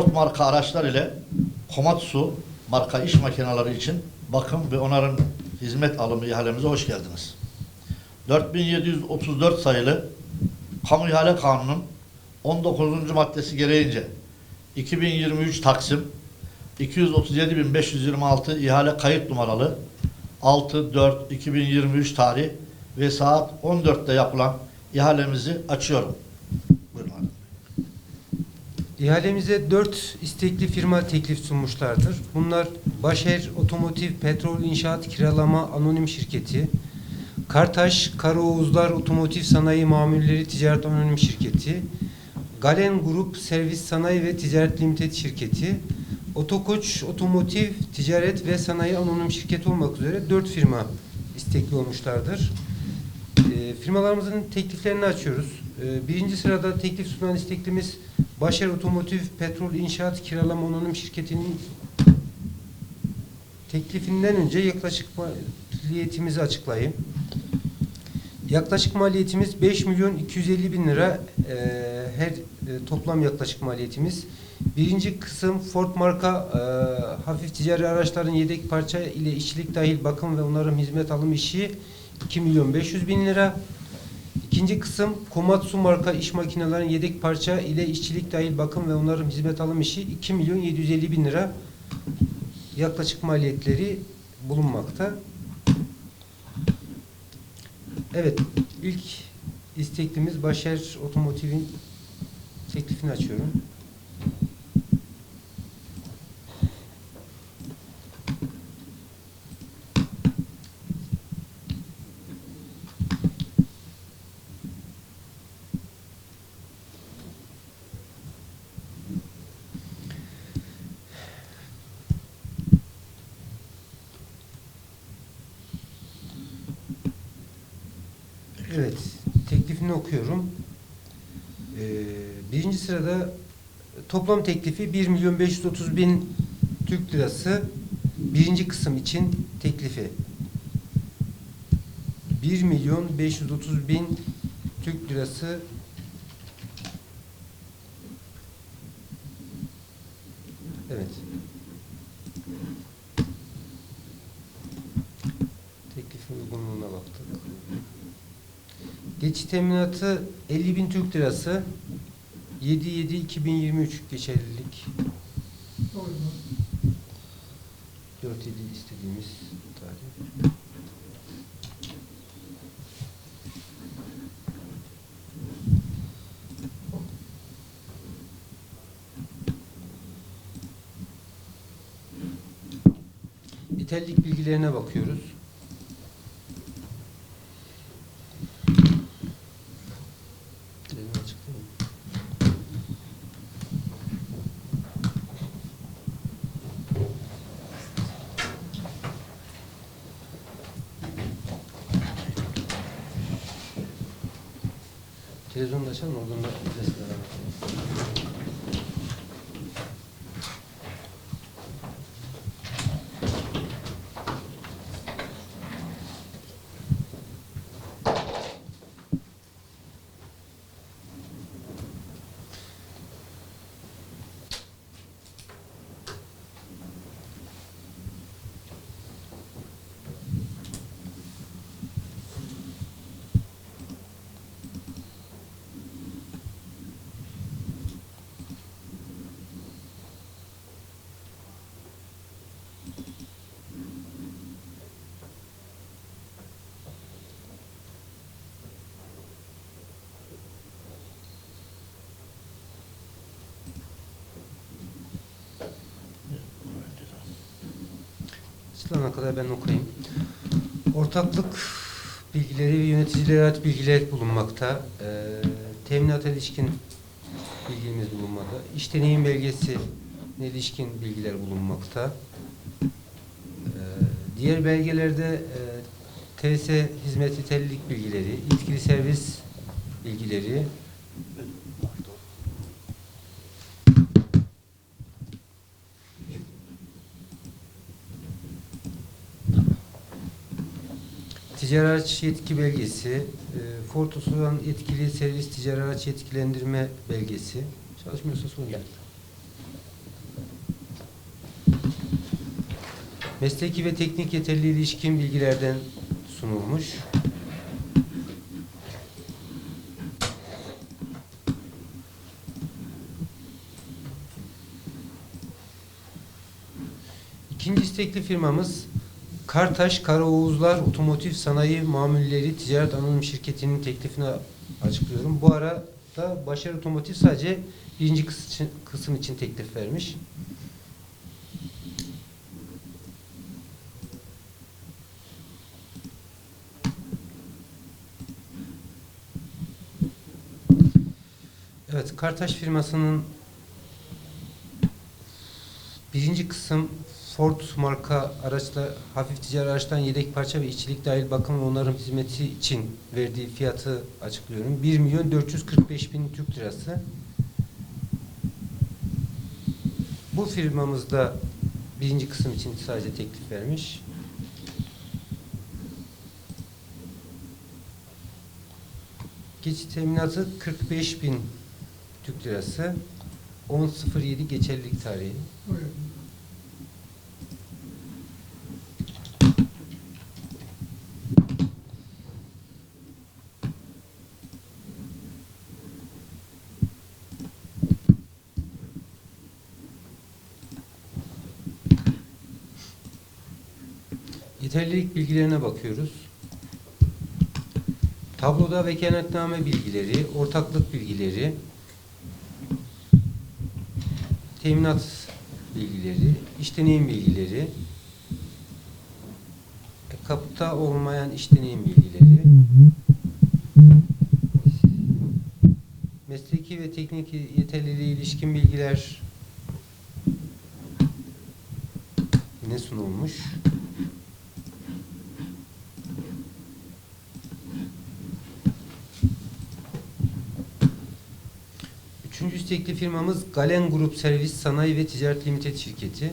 Ford marka araçlar ile Komatsu marka iş makineleri için bakım ve onarım hizmet alımı ihalemize hoş geldiniz. 4734 sayılı Kamu İhale Kanunu'nun 19. maddesi gereğince 2023 Taksim 237.526 ihale kayıt numaralı 6-4-2023 tarih ve saat 14'te yapılan ihalemizi açıyorum. İhalemize 4 istekli firma teklif sunmuşlardır. Bunlar Başer Otomotiv Petrol İnşaat Kiralama Anonim Şirketi, Kartaş Karaoğuzlar Otomotiv Sanayi Mamulleri Ticaret Anonim Şirketi, Galen Grup Servis Sanayi ve Ticaret Limited Şirketi, Otokoç Otomotiv Ticaret ve Sanayi Anonim Şirketi olmak üzere 4 firma istekli olmuşlardır. Firmalarımızın tekliflerini açıyoruz. E, birinci sırada teklif sunan isteklimiz Başar Otomotiv Petrol İnşaat Kiralama Anonim Şirketi'nin teklifinden önce yaklaşık maliyetimizi açıklayayım. Yaklaşık maliyetimiz 5 milyon 250 bin lira e, her e, toplam yaklaşık maliyetimiz. Birinci kısım Ford marka e, hafif ticari araçların yedek parça ile işçilik dahil bakım ve onarım hizmet alım işi 2 milyon 500 bin lira. İkinci kısım Komatsu marka iş makinelerin yedek parça ile işçilik dahil bakım ve onarım hizmet alım işi 2 milyon 750 bin lira yaklaşık maliyetleri bulunmakta. Evet, ilk isteklimiz Başer Otomotiv'in teklifini açıyorum. Evet, teklifini okuyorum. Ee, birinci sırada toplam teklifi 1 milyon 530 bin Türk lirası. Birinci kısım için teklifi. 1 milyon 530 bin Türk lirası Evet. Geçit teminatı 50 bin Türk lirası. 7-7-2023 geçerlilik. 4-7 istediğimiz tarih. İtellik bilgilerine bakıyoruz. Televizyonu da açalım oradan da resimler alalım. Sıralarına kadar ben okuyayım. Ortaklık bilgileri ve yöneticilere ait bilgiler bulunmakta. Ee, teminata ilişkin bilgimiz bulunmakta. İş deneyim belgesi ilişkin bilgiler bulunmakta. Ee, diğer belgelerde e, TS hizmet nitelik bilgileri, yetkili servis bilgileri, ticari araç yetki belgesi, e, Ford Otosan etkili servis ticari araç yetkilendirme belgesi. Çalışmıyorsa sonucu. Mesleki ve teknik yeterliliği ilişkin bilgilerden sunulmuş. İkinci istekli firmamız Kartaş Karaoğuzlar Otomotiv Sanayi Mamulleri Ticaret Anonim Şirketi'nin teklifini açıklıyorum. Bu arada Başarı Otomotiv sadece birinci kısım için, kısım için teklif vermiş. Evet, Kartaş firmasının birinci kısım Ford marka araçla hafif ticari araçtan yedek parça ve işçilik dahil bakım ve onarım hizmeti için verdiği fiyatı açıklıyorum. 1 milyon 445 bin Türk lirası. Bu firmamızda birinci kısım için sadece teklif vermiş. Geçit teminatı 45 bin Türk lirası. 10.07 geçerlilik tarihi. Buyurun. Yeterlilik bilgilerine bakıyoruz. Tabloda vekaletname bilgileri, ortaklık bilgileri, teminat bilgileri, iş deneyim bilgileri, kapıta olmayan iş deneyim bilgileri, mesleki ve teknik yeterliliğe ilişkin bilgiler ne sunulmuş? İstekli firmamız Galen Grup Servis Sanayi ve Ticaret Limited şirketi.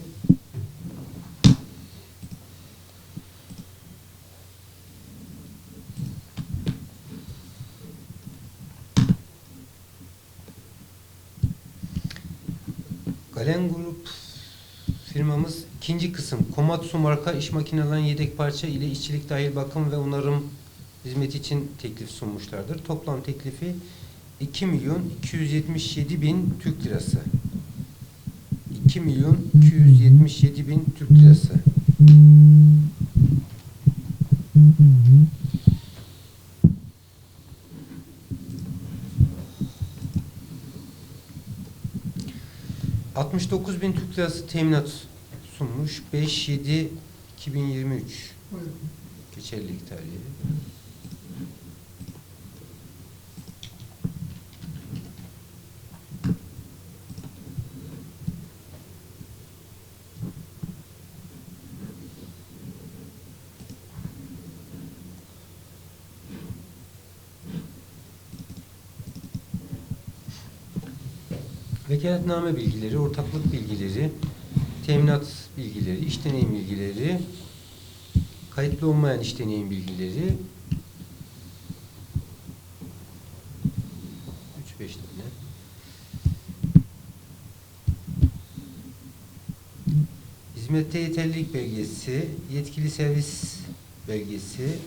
Galen Grup firmamız ikinci kısım Komatsu marka iş makinelerin yedek parça ile işçilik dahil bakım ve onarım hizmeti için teklif sunmuşlardır. Toplam teklifi 2 milyon 277 bin Türk lirası. 2 milyon 277 bin Türk lirası. ...69 bin Türk lirası teminat sunmuş. 5-7-2023 Buyurun. geçerlilik tarihi. Vekaletname bilgileri, ortaklık bilgileri, teminat bilgileri, iş deneyim bilgileri, kayıtlı olmayan iş deneyim bilgileri, 3-5 tane. Hizmette yeterlilik belgesi, yetkili servis belgesi,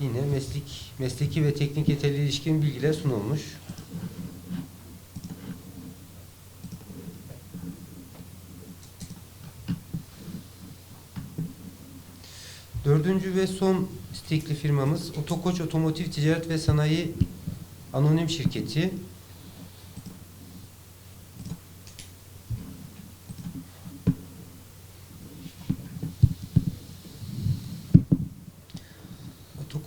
yine meslek, mesleki ve teknik yeterliliğe ilişkin bilgiler sunulmuş. Dördüncü ve son istekli firmamız Otokoç Otomotiv Ticaret ve Sanayi Anonim Şirketi.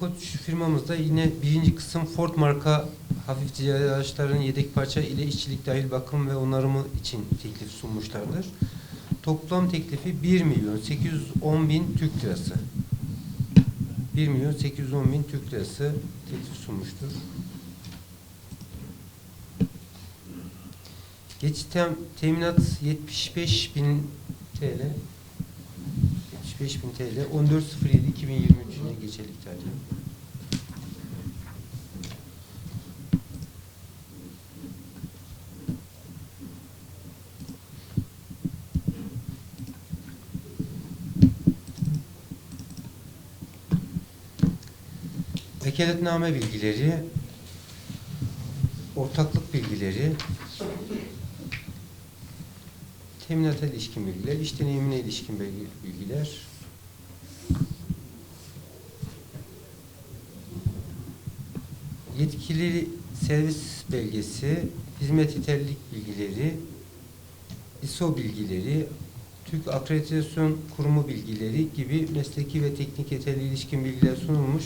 Otokoç firmamızda yine birinci kısım Ford marka hafif ticari araçların yedek parça ile işçilik dahil bakım ve onarımı için teklif sunmuşlardır. Toplam teklifi 1 milyon 810 bin Türk lirası. 1 milyon 810 bin Türk lirası teklif sunmuştur. Geçit tem, teminat 75 bin TL 5000 TL 14.07.2023'üne geçerli iptalci. Vekaletname bilgileri, ortaklık bilgileri, teminata ilişkin bilgiler, iş deneyimine ilişkin bilgiler, yetkili servis belgesi, hizmet yeterlilik bilgileri, ISO bilgileri, Türk Akreditasyon Kurumu bilgileri gibi mesleki ve teknik yeterli ilişkin bilgiler sunulmuş.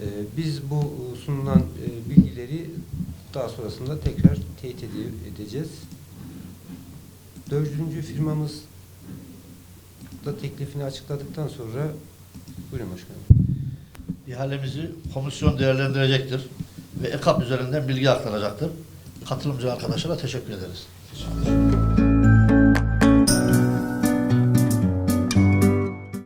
Ee, Biz bu e, sunulan e, bilgileri daha sonrasında tekrar teyit ede- edeceğiz. Dördüncü firmamız da teklifini açıkladıktan sonra buyurun başkanım. İhalemizi komisyon değerlendirecektir ve EKAP üzerinden bilgi aktaracaktır. Katılımcı arkadaşlara teşekkür ederiz.